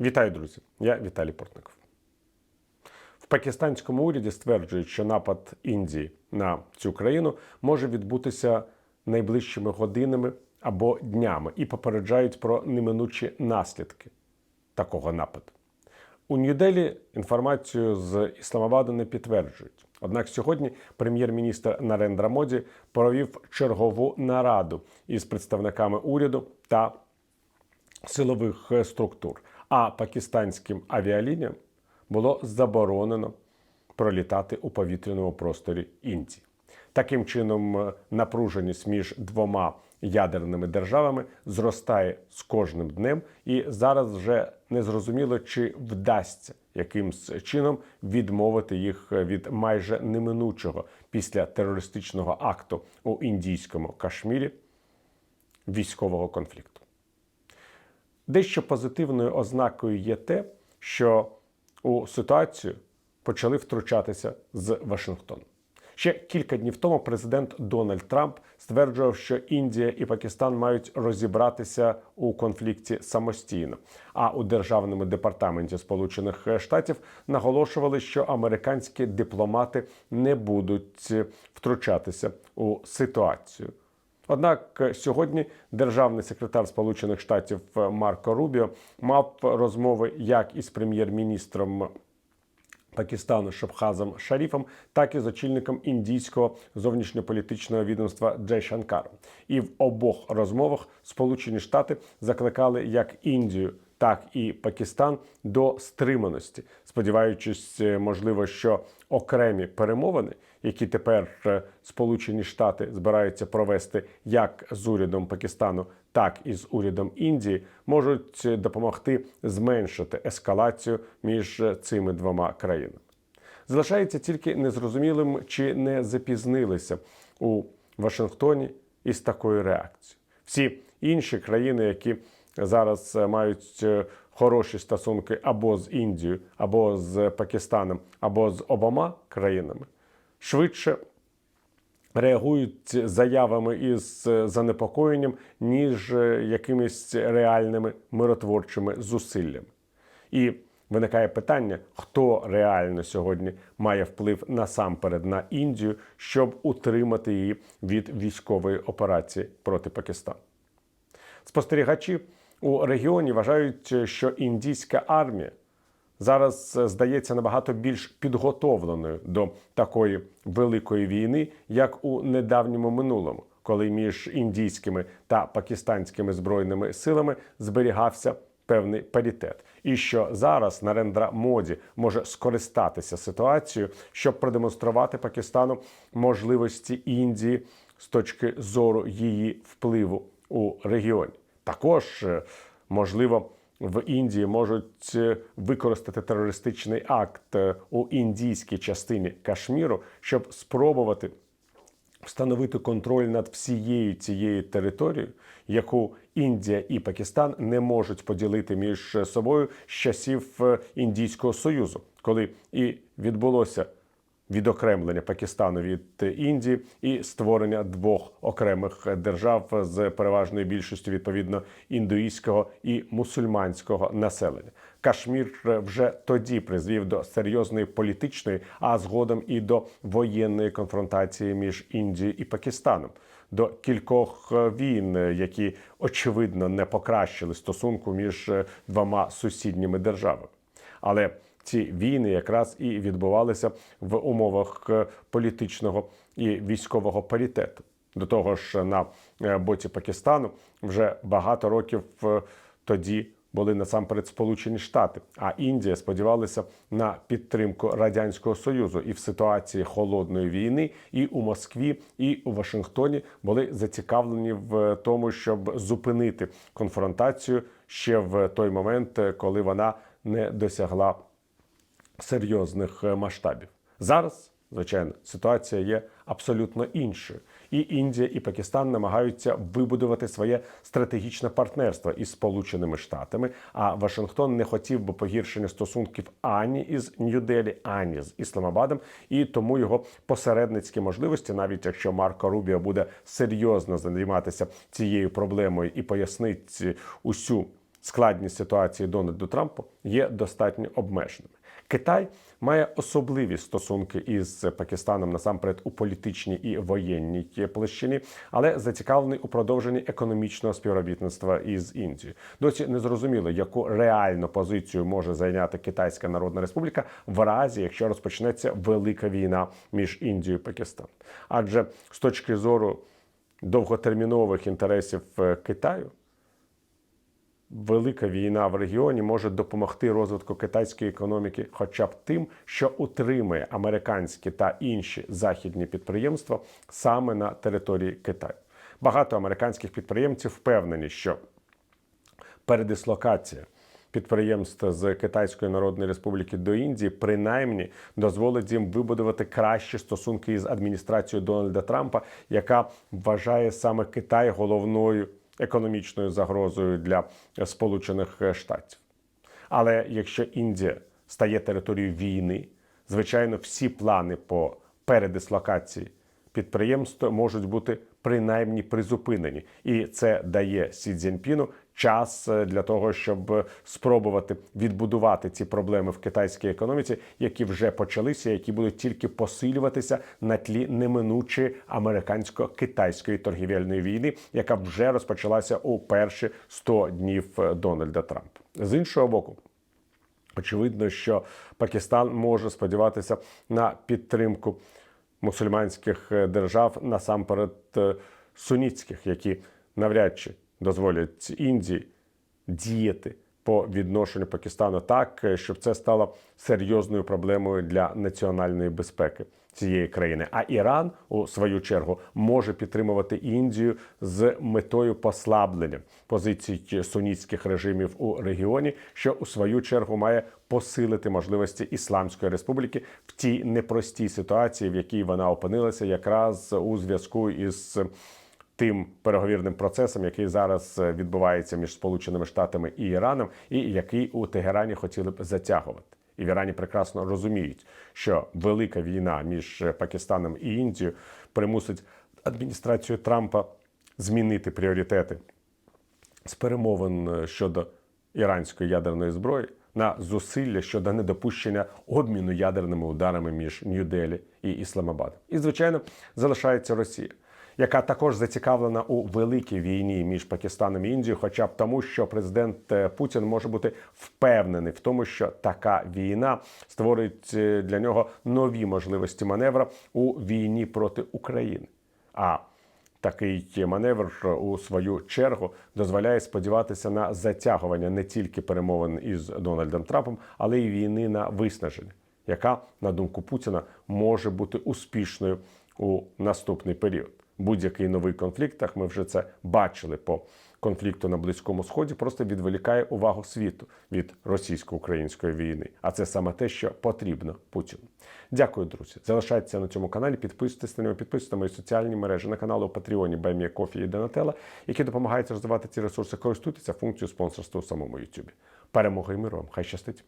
Вітаю, друзі! Я Віталій Портников. В пакистанському уряді стверджують, що напад Індії на цю країну може відбутися найближчими годинами або днями і попереджають про неминучі наслідки такого нападу. У Нью-Делі інформацію з Ісламабаду не підтверджують. Однак сьогодні прем'єр-міністр Нарендра Моді провів чергову нараду із представниками уряду та силових структур. А пакистанським авіалініям було заборонено пролітати у повітряному просторі Індії. Таким чином, е, напруженість між двома ядерними державами зростає з кожним днем, і зараз вже не зрозуміло, чи вдасться якимсь чином відмовити їх від майже неминучого після терористичного акту у індійському Кашмірі військового конфлікту. Дещо позитивною ознакою є те, що у ситуацію почали втручатися з Вашингтону. Ще кілька днів тому президент Дональд Трамп стверджував, що Індія і Пакистан мають розібратися у конфлікті самостійно. А у державному департаменті Сполучених Штатів наголошували, що американські дипломати не будуть втручатися у ситуацію. Однак сьогодні державний секретар Сполучених Штатів Марко Рубіо мав розмови як із прем'єр-міністром Пакистану Шабхазом Шаріфом, так і з очільником індійського зовнішньополітичного відомства Джей Шанкаром. І в обох розмовах Сполучені Штати закликали як Індію. Так і Пакистан до стриманості, сподіваючись, можливо, що окремі перемовини, які тепер е, Сполучені Штати збираються провести як з урядом Пакистану, так і з урядом Індії, можуть допомогти зменшити ескалацію між цими двома країнами. Залишається тільки незрозумілим, чи не запізнилися у Вашингтоні із такою реакцією. Всі інші країни, які зараз мають хороші стосунки або з Індією, або з Пакистаном, або з обома країнами, швидше реагують заявами із занепокоєнням, ніж якимись реальними миротворчими зусиллями. І виникає питання, хто реально сьогодні має вплив насамперед на Індію, щоб утримати її від військової операції проти Пакистану. Спостерігачі у регіоні вважають, що індійська армія зараз здається набагато більш підготовленою до такої великої війни, як у недавньому минулому, коли між індійськими та пакистанськими збройними силами зберігався певний паритет, і що зараз Нарендра Моді може скористатися ситуацією, щоб продемонструвати Пакистану можливості Індії з точки зору її впливу у регіоні. Також е, можливо в Індії можуть е, використати терористичний акт е, у індійській частині Кашміру, щоб спробувати встановити контроль над всією цією територією, яку Індія і Пакистан не можуть поділити між собою з часів Індійського союзу, коли і відбулося відокремлення Пакистану від Індії і створення двох окремих держав з переважною більшістю відповідно індуїзького і мусульманського населення. Кашмір вже тоді призвів до серйозної політичної, а згодом і до воєнної конфронтації між Індією і Пакистаном. До кількох війн, які очевидно не покращили стосунку між двома сусідніми державами, але ці війни якраз і відбувалися в умовах е, політичного і військового паритету. До того ж, на е, боці Пакистану вже багато років е, тоді були насамперед Сполучені Штати, а Індія сподівалася на підтримку радянського союзу. І в ситуації холодної війни і у Москві, і у Вашингтоні були зацікавлені в тому, щоб зупинити конфронтацію ще в той момент, коли вона не досягла серйозних е, масштабів. Зараз, звичайно, ситуація є абсолютно іншою. І Індія і Пакистан намагаються вибудувати своє стратегічне партнерство із Сполученими Штатами. А Вашингтон не хотів би погіршення стосунків ані із Нью-Делі, ані з Ісламабадом, і тому його посередницькі можливості, навіть якщо Марко Рубіо буде серйозно займатися цією проблемою і пояснить усю складність ситуації Дональду Трампу є достатньо обмеженими. Китай має особливі стосунки із Пакистаном насамперед у політичній і воєнній площині, але зацікавлений у продовженні економічного співробітництва із Індією. Досі не зрозуміло, яку реальну позицію може зайняти Китайська Народна Республіка в разі, якщо розпочнеться велика війна між Індією і Пакистаном. Адже з точки зору довготермінових інтересів е, Китаю велика війна в регіоні може допомогти розвитку китайської економіки, хоча б тим, що утримує американські та інші західні підприємства саме на території Китаю. Багато американських підприємців впевнені, що передислокація підприємств з Китайської Народної Республіки до Індії принаймні дозволить їм вибудувати кращі стосунки із адміністрацією Дональда Трампа, яка вважає саме Китай головною економічною загрозою для Сполучених Штатів. Але якщо Індія стає територією війни, звичайно, всі плани по передислокації підприємств можуть бути принаймні призупинені, і це дає Сі Цзіньпіну час е, для того, щоб спробувати відбудувати ці проблеми в китайській економіці, які вже почалися, які будуть тільки посилюватися на тлі неминучої американсько-китайської торгівельної війни, яка вже розпочалася у перші 100 днів е, Дональда Трампа. З іншого боку. Очевидно, що Пакистан може сподіватися на підтримку мусульманських е, держав насамперед сунітських, які навряд чи дозволять Індії діяти по відношенню Пакистану так, е, щоб це стало серйозною проблемою для національної безпеки цієї країни. А Іран, у свою чергу, може підтримувати Індію з метою послаблення позицій сунітських режимів у регіоні, що у свою чергу має посилити можливості Ісламської республіки в тій непростій ситуації, в якій вона опинилася, якраз у зв'язку із тим переговірним процесом, який зараз е, відбувається між Сполученими Штатами і Іраном, і який у Тегерані хотіли б затягувати. І в Ірані прекрасно розуміють, що велика війна між Пакистаном і Індією примусить адміністрацію Трампа змінити пріоритети з перемовин е, щодо іранської ядерної зброї на зусилля щодо недопущення обміну ядерними ударами між Нью-Делі і Ісламабадом. І звичайно залишається Росія яка також зацікавлена у великій війні між Пакистаном і Індією, хоча б тому, що президент е, Путін може бути впевнений в тому, що така війна створить е, для нього нові можливості маневра у війні проти України. А Такий маневр у свою чергу дозволяє сподіватися на затягування не тільки перемовин із Дональдом Трампом, але й війни на виснаження, яка на думку Путіна може бути успішною у наступний період будь-який новий конфлікт, так ми вже це бачили по конфлікту на Близькому Сході, просто відволікає увагу світу від російсько-української війни. А це саме те, що потрібно Путіну. Дякую, друзі. Залишайтеся на цьому каналі, підписуйтесь на нього, підписуйтесь на мої соціальні мережі на канали у Патреоні Баймія Кофі і Донателла, які допомагають розвивати ці ресурси. Користуйтеся функцією спонсорства у самому Ютубі. Перемоги і миру вам! Хай щастить!